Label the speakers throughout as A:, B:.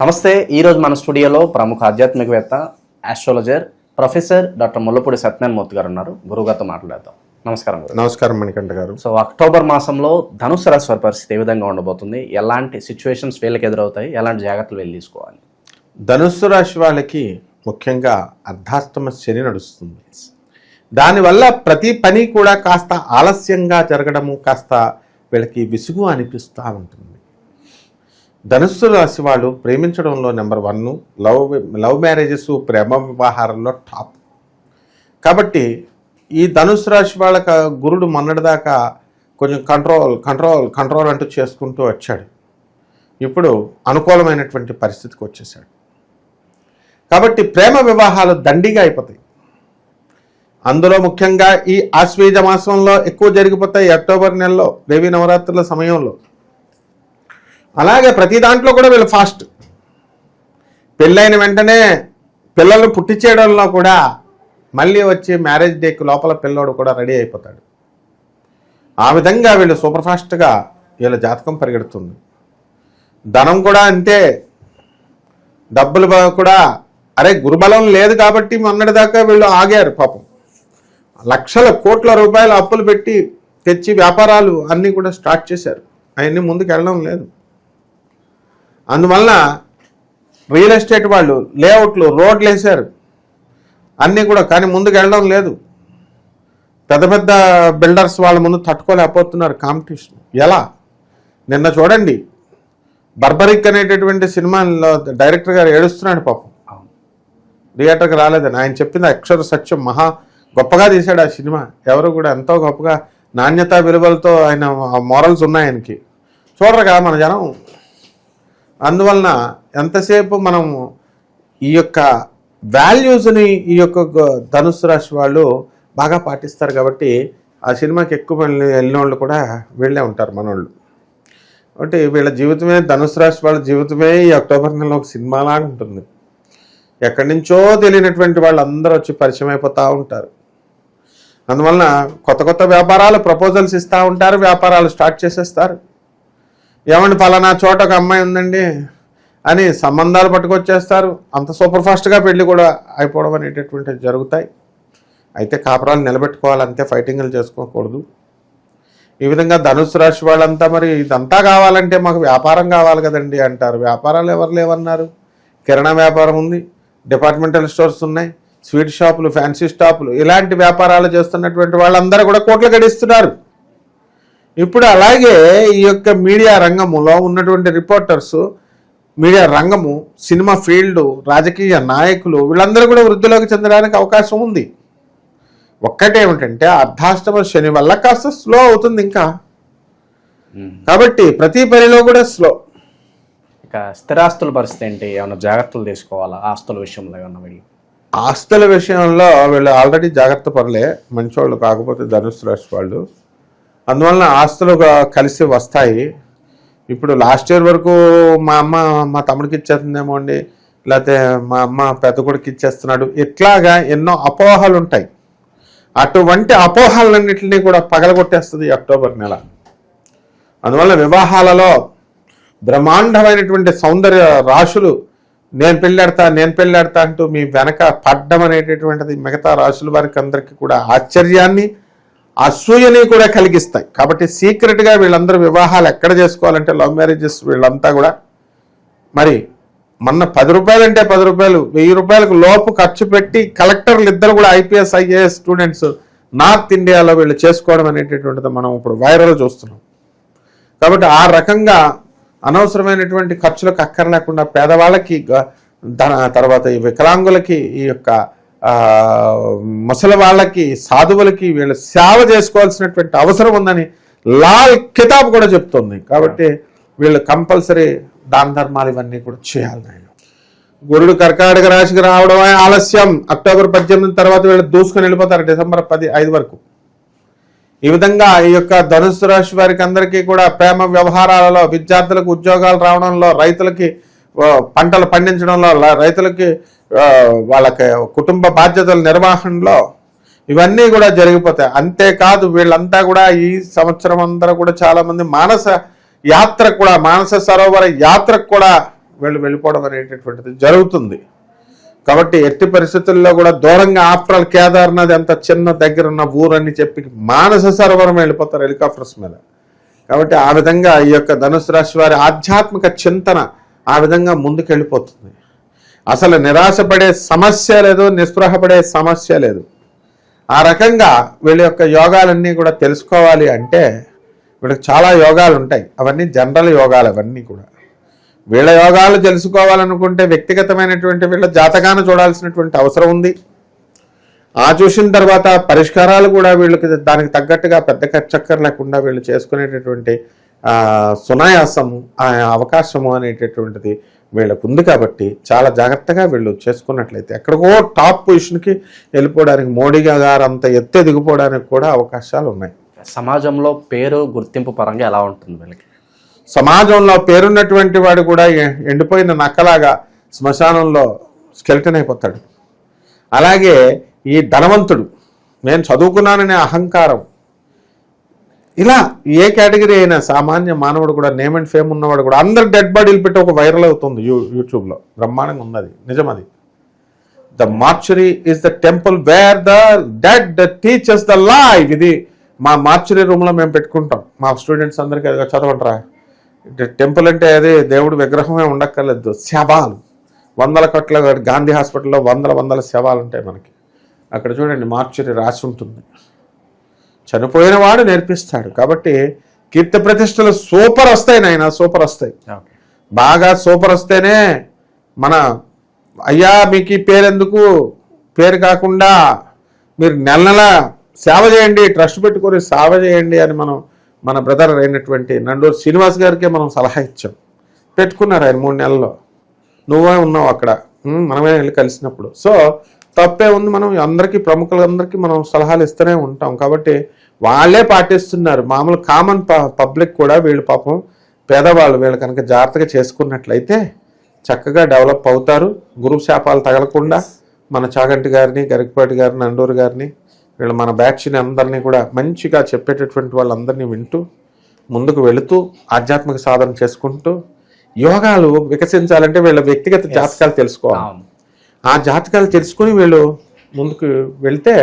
A: నమస్తే ఈరోజు మన స్టూడియోలో ప్రముఖ ఆధ్యాత్మికవేత్త astrologer professor doctor Mullapudi Satyanarayana Murthy గారు ఉన్నారు. గురువుగారితో మాట్లాడదాం నమస్కారం
B: నమస్కారం మణికంఠ గారు.
A: సో అక్టోబర్ మాసంలో ధనుసు రాశి వారి పరిస్థితి ఏ విధంగా ఉండబోతుంది? ఎలాంటి సిచ్యువేషన్స్ వీళ్ళకి ఎదురవుతాయి? ఎలాంటి జాగ్రత్తలు వెళ్ళి తీసుకోవాలి?
B: ధనుస్సు రాశి వాళ్ళకి ముఖ్యంగా అర్ధాష్టమ శని నడుస్తుంది. దానివల్ల ప్రతి పని కూడా కాస్త ఆలస్యంగా జరగడము కాస్త వీళ్ళకి విసుగు అనిపిస్తూ ఉంటుంది. ధనుస్సు రాశి వాళ్ళు ప్రేమించడంలో number one love love marriages ప్రేమ వ్యవహారంలో టాప్. కాబట్టి ఈ ధనుస్సు రాశి వాళ్ళకి గురుడు మొన్నటిదాకా కొంచెం కంట్రోల్ కంట్రోల్ కంట్రోల్ అంటూ చేసుకుంటూ వచ్చాడు. ఇప్పుడు అనుకూలమైనటువంటి పరిస్థితికి వచ్చేసాడు. కాబట్టి ప్రేమ వివాహాలు దండిగా అయిపోతాయి. అందులో ముఖ్యంగా ఈ ఆశ్వేజ మాసంలో ఎక్కువ జరిగిపోతాయి అక్టోబర్ నెలలో దేవీ నవరాత్రుల సమయంలో. అలాగే ప్రతి దాంట్లో కూడా వీళ్ళు ఫాస్ట్. పెళ్ళైన వెంటనే పిల్లలను పుట్టించేయడంలో కూడా మళ్ళీ వచ్చి మ్యారేజ్ డేకి లోపల పిల్లోడు కూడా రెడీ అయిపోతాడు. ఆ విధంగా వీళ్ళు సూపర్ ఫాస్ట్గా వీళ్ళ జాతకం పరిగెడుతుంది. ధనం కూడా అంతే. డబ్బులు కూడా అరే గురుబలం లేదు కాబట్టి మొన్నటిదాకా వీళ్ళు ఆగారు పాపం. లక్షల కోట్ల రూపాయల అప్పులు పెట్టి తెచ్చి వ్యాపారాలు అన్నీ కూడా స్టార్ట్ చేశారు. అవన్నీ ముందుకు వెళ్ళడం లేదు. అందువలన రియల్ ఎస్టేట్ వాళ్ళు లేఅవుట్లు రోడ్లు వేశారు. అన్నీ కూడా కానీ ముందుకు వెళ్ళడం లేదు. పెద్ద పెద్ద బిల్డర్స్ వాళ్ళ ముందు తట్టుకోలేకపోతున్నారు కాంపిటీషన్. ఎలా? నిన్న చూడండి బర్బరిక్ అనేటటువంటి సినిమాలో డైరెక్టర్ గారు ఏడుస్తున్నాడు పాపం. థియేటర్కి రాలేదని. ఆయన చెప్పింది అక్షర సత్యం మహా గొప్పగా తీశాడు ఆ సినిమా. ఎవరు కూడా ఎంతో గొప్పగా నాణ్యత విలువలతో ఆయన మోరల్స్ ఉన్నాయి ఆయనకి. చూడరుగా మన జనం. అందువలన ఎంతసేపు మనం ఈ యొక్క వాల్యూస్ని ఈ యొక్క ధనుసు రాశి వాళ్ళు బాగా పాటిస్తారు కాబట్టి ఆ సినిమాకి ఎక్కువ మంది వెళ్ళిన వాళ్ళు కూడా వెళ్ళే ఉంటారు మనోళ్ళు. కాబట్టి వీళ్ళ జీవితమే ధనుసు రాశి వాళ్ళ జీవితమే ఈ అక్టోబర్ నెలలో ఒక సినిమాలాగా ఉంటుంది. ఎక్కడి నుంచో తెలియనటువంటి వాళ్ళందరూ వచ్చి పరిచయం అయిపోతూ ఉంటారు. అందువలన కొత్త కొత్త వ్యాపారాలు ప్రపోజల్స్ ఇస్తూ ఉంటారు వ్యాపారాలు స్టార్ట్ చేసేస్తారు. ఏమండి పలానా చోట ఒక అమ్మాయి ఉందండి అని సంబంధాలు పట్టుకొచ్చేస్తారు. అంత సూపర్ ఫాస్ట్గా పెళ్ళి కూడా అయిపోవడం అనేటటువంటివి జరుగుతాయి. అయితే కాపురాలు నిలబెట్టుకోవాలి అంతే ఫైటింగ్లు చేసుకోకూడదు. ఈ విధంగా ధనుసు రాశి వాళ్ళంతా మరి ఇదంతా కావాలంటే మాకు వ్యాపారం కావాలి కదండి అంటారు. వ్యాపారాలు ఎవరు లేవన్నారు? కిరాణా వ్యాపారం ఉంది డిపార్ట్మెంటల్ స్టోర్స్ ఉన్నాయి స్వీట్ షాపులు ఫ్యాన్సీ షాపులు ఇలాంటి వ్యాపారాలు చేస్తున్నటువంటి వాళ్ళందరూ కూడా కోట్లు గడిస్తున్నారు. ఇప్పుడు అలాగే ఈ యొక్క మీడియా రంగములో ఉన్నటువంటి రిపోర్టర్స్ మీడియా రంగము సినిమా ఫీల్డ్ రాజకీయ నాయకులు వీళ్ళందరూ కూడా వృద్ధిలోకి చెందడానికి అవకాశం ఉంది. ఒక్కటేమిటంటే అర్ధాష్టమ శని వల్ల కాస్త స్లో అవుతుంది ఇంకా. కాబట్టి ప్రతి పనిలో కూడా స్లో.
A: ఇక స్థిరాస్తుల పరిస్థితి ఏంటి? ఏమైనా జాగ్రత్తలు తీసుకోవాలా? ఆస్తుల విషయంలో ఏమన్నా వీళ్ళు?
B: ఆస్తుల విషయంలో వీళ్ళు ఆల్రెడీ జాగ్రత్త పడలే. మంచోళ్ళు కాకపోతే ధనుసు రాశి వాళ్ళు. అందువలన ఆస్తులు కలిసి వస్తాయి. ఇప్పుడు లాస్ట్ ఇయర్ వరకు మా అమ్మ మా తమ్ముడికి ఇచ్చేస్తుందేమో అండి. లేకపోతే మా అమ్మ పెద్ద కొడుకు ఇచ్చేస్తున్నాడు. ఇట్లాగా ఎన్నో అపోహలు ఉంటాయి. అటువంటి అపోహలన్నింటినీ కూడా పగలగొట్టేస్తుంది అక్టోబర్ నెల. అందువల్ల వివాహాలలో బ్రహ్మాండమైనటువంటి సౌందర్య రాశులు నేను పెళ్ళాడతా నేను పెళ్ళాడతా అంటూ మీ వెనక పడ్డం అనేటటువంటిది మిగతా రాశుల వారికి అందరికీ కూడా ఆశ్చర్యాన్ని అసూయని కూడా కలిగిస్తాయి. కాబట్టి సీక్రెట్గా వీళ్ళందరూ వివాహాలు ఎక్కడ చేసుకోవాలంటే లవ్ మ్యారేజెస్ వీళ్ళంతా కూడా మరి మొన్న పది రూపాయలు అంటే పది రూపాయలు వెయ్యి రూపాయలకు లోపు ఖర్చు పెట్టి కలెక్టర్లు ఇద్దరు కూడా ఐపీఎస్ ఐఏఎస్ స్టూడెంట్స్ నార్త్ ఇండియాలో వీళ్ళు చేసుకోవడం అనేటటువంటిది మనం ఇప్పుడు వైరల్ చూస్తున్నాం. కాబట్టి ఆ రకంగా అనవసరమైనటువంటి ఖర్చులకు అక్కర్లేకుండా పేదవాళ్ళకి ధన తర్వాత ఈ వికలాంగులకి ఈ యొక్క ముసలి వాళ్ళకి సాధువులకి వీళ్ళు సేవ చేసుకోవాల్సినటువంటి అవసరం ఉందని లాల్ కితాబ్ కూడా చెప్తుంది. కాబట్టి వీళ్ళు కంపల్సరీ దాన ధర్మాలు ఇవన్నీ కూడా చేయాలి నాయన. గురుడు కర్కాటక రాశికి రావడమే ఆలస్యం. అక్టోబర్ పద్దెనిమిది తర్వాత వీళ్ళు దూసుకొని వెళ్ళిపోతారు డిసెంబర్ పది ఐదు వరకు. ఈ విధంగా ఈ యొక్క ధనుసు రాశి వారికి అందరికీ కూడా ప్రేమ వ్యవహారాలలో విద్యార్థులకు ఉద్యోగాలు రావడంలో రైతులకి పంటలు పండించడంలో రైతులకి వాళ్ళకి కుటుంబ బాధ్యతల నిర్వహణలో ఇవన్నీ కూడా జరిగిపోతాయి. అంతేకాదు వీళ్ళంతా కూడా ఈ సంవత్సరం అందరూ కూడా చాలామంది మానస యాత్ర కూడా మానస సరోవర యాత్రకు కూడా వీళ్ళు వెళ్ళిపోవడం అనేటటువంటిది జరుగుతుంది. కాబట్టి ఎట్టి పరిస్థితుల్లో కూడా దూరంగా ఆఫ్టర్ కేదార్నాథ్ ఎంత చిన్న దగ్గర ఉన్న ఊరని చెప్పి మానస సరోవరం వెళ్ళిపోతారు హెలికాప్టర్స్ మీద. కాబట్టి ఆ విధంగా ఈ యొక్క ధనుసు రాశి వారి ఆధ్యాత్మిక చింతన ఆ విధంగా ముందుకెళ్ళిపోతుంది. అసలు నిరాశపడే సమస్య లేదు నిస్పృహపడే సమస్య లేదు. ఆ రకంగా వీళ్ళ యొక్క యోగాలన్నీ కూడా తెలుసుకోవాలి అంటే వీళ్ళకి చాలా యోగాలు ఉంటాయి. అవన్నీ జనరల్ యోగాలు అవన్నీ కూడా. వీళ్ళ యోగాలు తెలుసుకోవాలనుకుంటే వ్యక్తిగతమైనటువంటి వీళ్ళ జాతకాన్ని చూడాల్సినటువంటి అవసరం ఉంది. ఆ చూసిన తర్వాత పరిష్కారాలు కూడా వీళ్ళకి దానికి తగ్గట్టుగా పెద్ద చక్కర లేకుండా వీళ్ళు చేసుకునేటటువంటి సునాయాసము ఆ అవకాశము అనేటటువంటిది వీళ్ళకు ఉంది కాబట్టి చాలా జాగ్రత్తగా వీళ్ళు చేసుకున్నట్లయితే ఎక్కడికో టాప్ పొజిషన్కి వెళ్ళిపోవడానికి మోడీ గారు అంత ఎత్తు ఎదిగిపోవడానికి కూడా అవకాశాలు ఉన్నాయి.
A: సమాజంలో పేరు గుర్తింపు పరంగా ఎలా ఉంటుంది వీళ్ళకి?
B: సమాజంలో పేరున్నటువంటి వాడు కూడా ఎండిపోయిన నక్కలాగా శ్మశానంలో స్కెల్టన్ అయిపోతాడు. అలాగే ఈ ధనవంతుడు నేను చదువుకున్నాననే అహంకారం ఇలా ఏ కేటగిరీ అయినా సామాన్య మానవుడు కూడా నేమ్ అండ్ ఫేమ్ ఉన్నవాడు కూడా అందరు డెడ్ బాడీలు పెట్టి ఒక వైరల్ అవుతుంది యూ యూట్యూబ్లో బ్రహ్మాండంగా ఉన్నది. నిజం అది the mortuary is the temple where the dead the teachers the live ఇది మా మార్చురీ రూమ్లో మేము పెట్టుకుంటాం. మా స్టూడెంట్స్ అందరికీ అది చదవండిరా. టెంపుల్ అంటే అది దేవుడు విగ్రహమే ఉండక్కర్లేదు. శవాలు. వందల కోట్ల గాంధీ హాస్పిటల్లో వందల వందల శవాలు ఉంటాయి మనకి. అక్కడ చూడండి మార్చురీ రాసి ఉంటుంది. చనిపోయిన వాడు నేర్పిస్తాడు. కాబట్టి కీర్తి ప్రతిష్టలు సూపర్ వస్తాయి నాయన సూపర్ వస్తాయి. బాగా సూపర్ వస్తేనే మన అయ్యా మీకు ఈ పేరు ఎందుకు పేరు కాకుండా మీరు నెల నెల సేవ చేయండి ట్రస్ట్ పెట్టుకొని సేవ చేయండి అని మనం మన బ్రదర్ అయినటువంటి నండూరు శ్రీనివాస్ గారికే మనం సలహా ఇచ్చాం. పెట్టుకున్నారు ఆయన మూడు నెలల్లో. నువ్వే ఉన్నావు అక్కడ. మనమే వెళ్ళి కలిసినప్పుడు. సో తప్పే ఉంది. మనం అందరికీ ప్రముఖులందరికీ మనం సలహాలు ఇస్తూనే ఉంటాం. కాబట్టి వాళ్ళే పాటిస్తున్నారు. మామూలు కామన్ పబ్లిక్ కూడా వీళ్ళు పాపం పేదవాళ్ళు వీళ్ళు కనుక జాగ్రత్తగా చేసుకున్నట్లయితే చక్కగా డెవలప్ అవుతారు. గురువు శాపాలు తగలకుండా మన చాగంటి గారిని గరికపాటి గారిని నండూరు గారిని వీళ్ళు మన బ్యాచ్ని అందరినీ కూడా మంచిగా చెప్పేటటువంటి వాళ్ళందరినీ వింటూ ముందుకు వెళుతూ ఆధ్యాత్మిక సాధన చేసుకుంటూ యోగాలు వికసించాలంటే వీళ్ళ వ్యక్తిగత జాతకాలు తెలుసుకోవాలి. ఆ జాతకాలు తెలుసుకుని వీళ్ళు ముందుకు వెళ్తే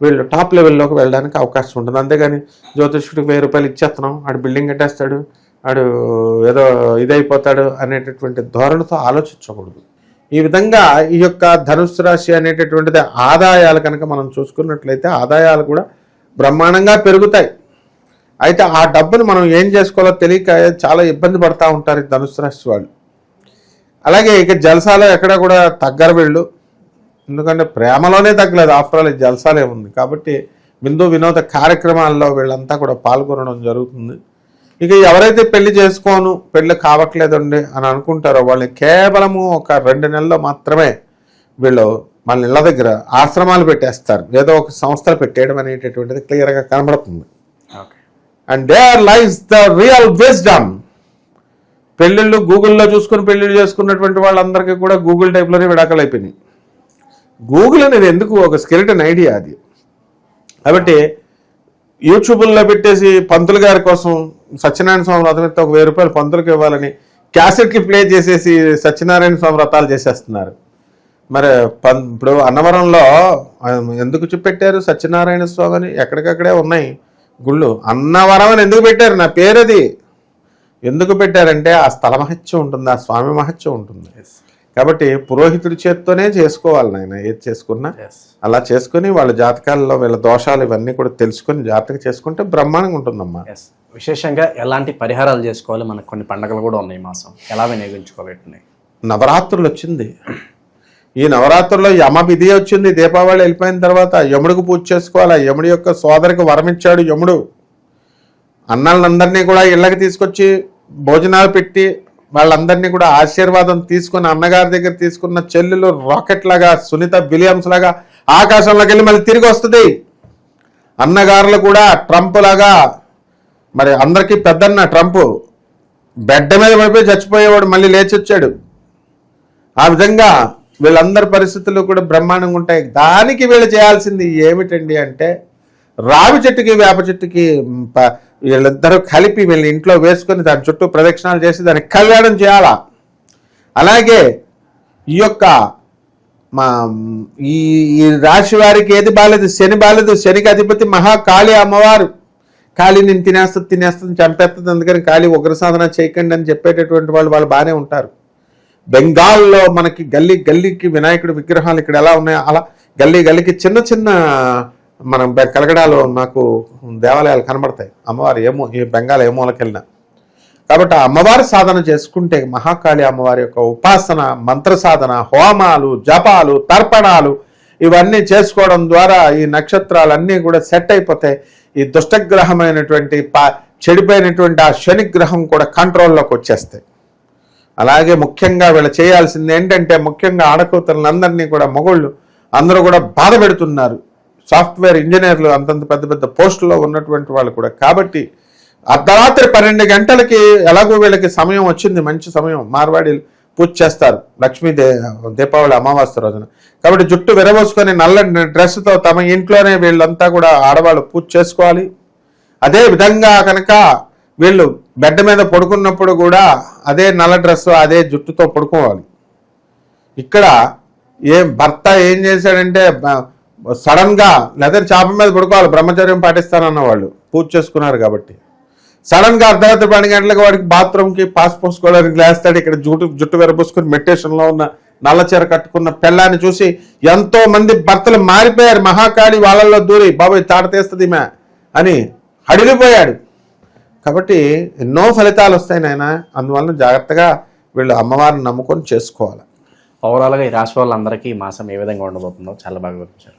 B: వీళ్ళు టాప్ లెవెల్లోకి వెళ్ళడానికి అవకాశం ఉంటుంది. అంతేగాని జ్యోతిష్కుడికి వెయ్యి రూపాయలు ఇచ్చేస్తున్నాం. ఆడు బిల్డింగ్ కట్టేస్తాడు. ఆడు ఏదో ఇదైపోతాడు అనేటటువంటి ధోరణితో ఆలోచించకూడదు. ఈ విధంగా ఈ యొక్క ధనుసు రాశి అనేటటువంటిది ఆదాయాలు కనుక మనం చూసుకున్నట్లయితే ఆదాయాలు కూడా బ్రహ్మాండంగా పెరుగుతాయి. అయితే ఆ డబ్బును మనం ఏం చేసుకోవాలో తెలియక చాలా ఇబ్బంది పడతా ఉంటారు ధనుసు రాశి వాళ్ళు. అలాగే ఇక జల్సాలో ఎక్కడ కూడా తగ్గరు వీళ్ళు. ఎందుకంటే ప్రేమలోనే తగ్గలేదు. ఆఫ్టర్ ఆల్ జల్సాలే ఉంది కాబట్టి విందు వినోద కార్యక్రమాల్లో వీళ్ళంతా కూడా పాల్గొనడం జరుగుతుంది. ఇక ఎవరైతే పెళ్ళి చేసుకోను పెళ్ళి కావట్లేదండి అని అనుకుంటారో వాళ్ళు కేవలము ఒక రెండు నెలల్లో మాత్రమే వీళ్ళు వాళ్ళ ఇళ్ళ దగ్గర ఆశ్రమాలు పెట్టేస్తారు. ఏదో ఒక సంస్థలు పెట్టేయడం అనేటటువంటిది క్లియర్గా కనబడుతుంది. And there life the real wisdom పెళ్ళిళ్ళు గూగుల్లో చూసుకుని పెళ్ళిళ్ళు చేసుకున్నటువంటి వాళ్ళందరికీ కూడా గూగుల్ టైప్లోనే విడాకలు అయిపోయినాయి. గూగుల్ అనేది ఎందుకు ఒక స్కెలిటన్ ఐడియా అది? కాబట్టి యూట్యూబ్లో పెట్టేసి పంతులు గారి కోసం సత్యనారాయణ స్వామి వ్రతం ఎత్తే ఒక వెయ్యి రూపాయలు పంతులకు ఇవ్వాలని క్యాసెట్కి ప్లే చేసేసి సత్యనారాయణ స్వామి వ్రతాలు చేసేస్తున్నారు. మరి పం ఇప్పుడు అన్నవరంలో ఎందుకు చూపెట్టారు సత్యనారాయణ స్వామి అని? ఎక్కడికక్కడే ఉన్నాయి గుళ్ళు. అన్నవరం అని ఎందుకు పెట్టారు? నా పేరు అది ఎందుకు పెట్టారంటే ఆ స్థల మహత్యం ఉంటుంది ఆ స్వామి మహత్యం ఉంటుంది. కాబట్టి పురోహితుడి చేత్తోనే చేసుకోవాలి నాయన ఏది చేసుకున్నా. అలా చేసుకుని వాళ్ళ జాతకాలలో వీళ్ళ దోషాలు ఇవన్నీ కూడా తెలుసుకొని జాగ్రత్తగా చేసుకుంటే బ్రహ్మాండంగా ఉంటుందమ్మా.
A: విశేషంగా ఎలాంటి పరిహారాలు చేసుకోవాలి? మనకు కొన్ని పండుగలు కూడా ఉన్నాయి మాసం. ఎలా వినియోగించుకోవాలి
B: నవరాత్రులు వచ్చింది. ఈ నవరాత్రుల్లో యమ విధి వచ్చింది. దీపావళి వెళ్ళిపోయిన తర్వాత యముడికి పూజ చేసుకోవాలి. యముడి యొక్క సోదరికి వరం ఇచ్చాడు యముడు. అన్నాళ్ళందరినీ కూడా ఇళ్ళకి తీసుకొచ్చి భోజనాలు పెట్టి వాళ్ళందరినీ కూడా ఆశీర్వాదం తీసుకుని అన్నగారి దగ్గర తీసుకున్న చెల్లెలు రాకెట్ లాగా సునీత విలియమ్స్ లాగా ఆకాశంలోకి వెళ్ళి మళ్ళీ తిరిగి వస్తుంది. అన్నగారులు కూడా ట్రంప్ లాగా మరి అందరికీ పెద్దన్న ట్రంప్ బెడ్డ మీద పడిపోయి చచ్చిపోయేవాడు మళ్ళీ లేచి వచ్చాడు. ఆ విధంగా వీళ్ళందరి పరిస్థితులు కూడా బ్రహ్మాండంగా ఉంటాయి. దానికి వీళ్ళు చేయాల్సింది ఏమిటండి అంటే రావి చెట్టుకి వేప చెట్టుకి వీళ్ళిద్దరూ కలిపి వీళ్ళ ఇంట్లో వేసుకొని దాని చుట్టూ ప్రదక్షిణాలు చేసి దానికి కళ్యాణం చేయాలా? అలాగే ఈ యొక్క మా ఈ ఈ రాశి వారికి ఏది బాలేదు? శని బాలేదు. శనికి అధిపతి మహాకాళి అమ్మవారు. కాళీ నేను తినేస్తుంది తినేస్తుంది చంపేస్తుంది. అందుకని కాళీ ఉగ్ర సాధన చేయకండి అని చెప్పేటటువంటి వాళ్ళు వాళ్ళు బాగానే ఉంటారు. బెంగాల్లో మనకి గల్లీ గల్లీకి వినాయకుడి విగ్రహాలు ఇక్కడ ఎలా ఉన్నాయో అలా గల్లీ గల్లీకి చిన్న చిన్న మనం బె- కలగడాలో నాకు దేవాలయాలు కనబడతాయి. అమ్మవారు ఏమో ఈ బెంగాల్ ఏ మూలకెళ్ళినా కాబట్టి ఆ అమ్మవారి సాధన చేసుకుంటే మహాకాళి అమ్మవారి యొక్క ఉపాసన మంత్ర సాధన హోమాలు జపాలు తర్పణాలు ఇవన్నీ చేసుకోవడం ద్వారా ఈ నక్షత్రాలన్నీ కూడా సెట్ అయిపోతాయి. ఈ దుష్టగ్రహమైనటువంటి పా చెడిపోయినటువంటి ఆ శనిగ్రహం కూడా కంట్రోల్లోకి వచ్చేస్తాయి. అలాగే ముఖ్యంగా వీళ్ళు చేయాల్సింది ఏంటంటే ముఖ్యంగా ఆడకూతులందరినీ కూడా మొగుళ్ళు అందరూ కూడా బాధ పెడుతున్నారు. సాఫ్ట్వేర్ ఇంజనీర్లు అంతంత పెద్ద పెద్ద పోస్టుల్లో ఉన్నటువంటి వాళ్ళు కూడా. కాబట్టి అర్ధరాత్రి పన్నెండు గంటలకి ఎలాగో వీళ్ళకి సమయం వచ్చింది మంచి సమయం. మార్వాడీలు పూజ చేస్తారు. లక్ష్మీ దే దీపావళి అమావాస్య రోజున. కాబట్టి జుట్టు విరబోసుకొని నల్ల డ్రెస్తో తమ ఇంట్లోనే వీళ్ళంతా కూడా ఆడవాళ్ళు పూజ చేసుకోవాలి. అదే విధంగా కనుక వీళ్ళు బెడ్ మీద పడుకున్నప్పుడు కూడా అదే నల్ల డ్రెస్ అదే జుట్టుతో పడుకోవాలి. ఇక్కడ ఏం భర్త ఏం చేశాడంటే సడన్గా లేదా చేప మీద పడుకోవాలి బ్రహ్మచర్యం పాటిస్తానన్న వాళ్ళు పూజ చేసుకున్నారు కాబట్టి. సడన్గా అర్ధరాత్రి పన్నెండు గంటలకు వాడికి బాత్రూమ్కి పాస్ పోసుకోవడానికి లేస్తాడు. ఇక్కడ జుట్టు జుట్టు వెరబోసుకుని మెడిటేషన్లో ఉన్న నల్ల చీర కట్టుకున్న పెళ్ళాన్ని చూసి ఎంతో మంది భర్తలు మారిపోయారు. మహాకాళి వాళ్ళల్లో దూరి బాబాయ్ తాట మే అని హడిలిపోయాడు. కాబట్టి ఎన్నో ఫలితాలు వస్తాయి నాయన. అందువలన జాగ్రత్తగా వీళ్ళు అమ్మవారిని నమ్ముకొని చేసుకోవాలి.
A: ఓవరాల్గా ఈ రాశి వాళ్ళందరికీ మాసం ఏ విధంగా ఉండబోతుందో చాలా బాగా వివరించారు.